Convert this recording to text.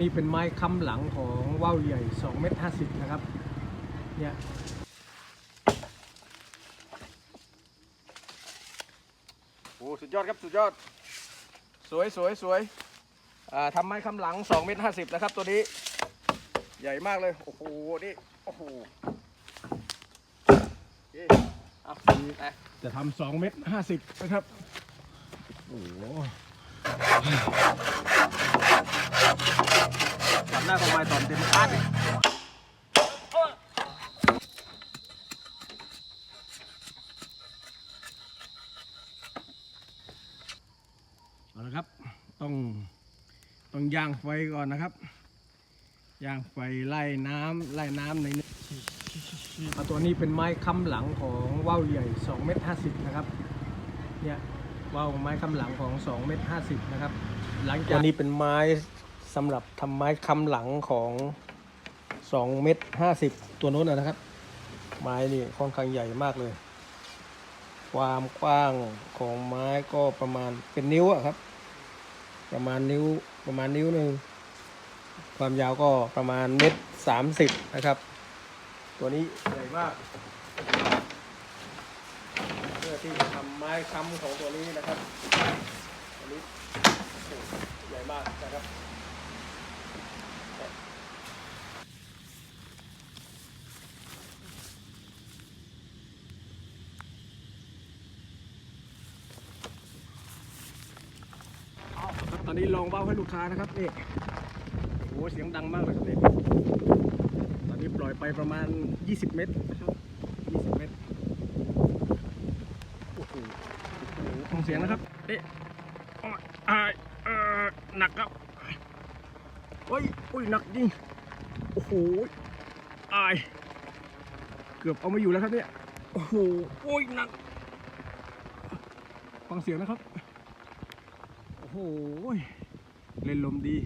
นี่เป็นไม้ค้ำหลังของว่าวใหญ่2เมตร50 นะครับ เนี่ยโอ้สุดยอดครับสุดยอด สวยสวยสวยอ่าทำไม้คำหลัง2เมตร50 นะครับ ตัวนี้ ใหญ่มากเลย โอ้โห นี่ โอ้โหโอเคเอาไปจะทำ2เมตร50 นะครับ โอ้โหจับหน้าข องไม้ตอนเต็มคาดเอาละครับ ต้อง ต้องย่างไฟก่อนนะครับ ย่างไฟไล่น้ำไล่น้ำในนี้เอาตัวนี้เป็นไม้ค้ำหลังของว่าวใหญ่2เมตร50นะครับ เนี่ยว่าวไม้ค้ำหลังของ2เมตร50นะครับ หลังจากนี้เป็นไม้ สำหรับทำไม้คำหลังของ2เมตร50 ตัวโน้นนะครับ ไม้นี่ค่อนข้างใหญ่มากเลย ความกว้างของไม้ก็ประมาณเป็นนิ้วอะครับ ประมาณนิ้วประมาณนิ้วหนึ่งความยาวก็ประมาณเมตรสามสิบนะครับ ตัวนี้ใหญ่มาก เพื่อที่จะทำไม้ค้ำของตัวนี้นะครับตัวนี้ใหญ่มากนะครับ อนนี้ลองเบ้าให้ลูกค้านะครับนี่โอ้เสียงดังมากเลยครับนี่ตอนนี้ปล่อยไปประมาณ 20 เมตรนะครับ20 เมตรโอ้โหฟังเสียงนะครับเอ๊ะอ้อยอายเออหนักครับโอ้ยโอ้ยหนักจริงโอ้โหอาย เกือบเอาไม่อยู่แล้วครับเนี่ยโอ้โหโอ้ยหนักฟังเสียงนะครับ โหเล่นลมดี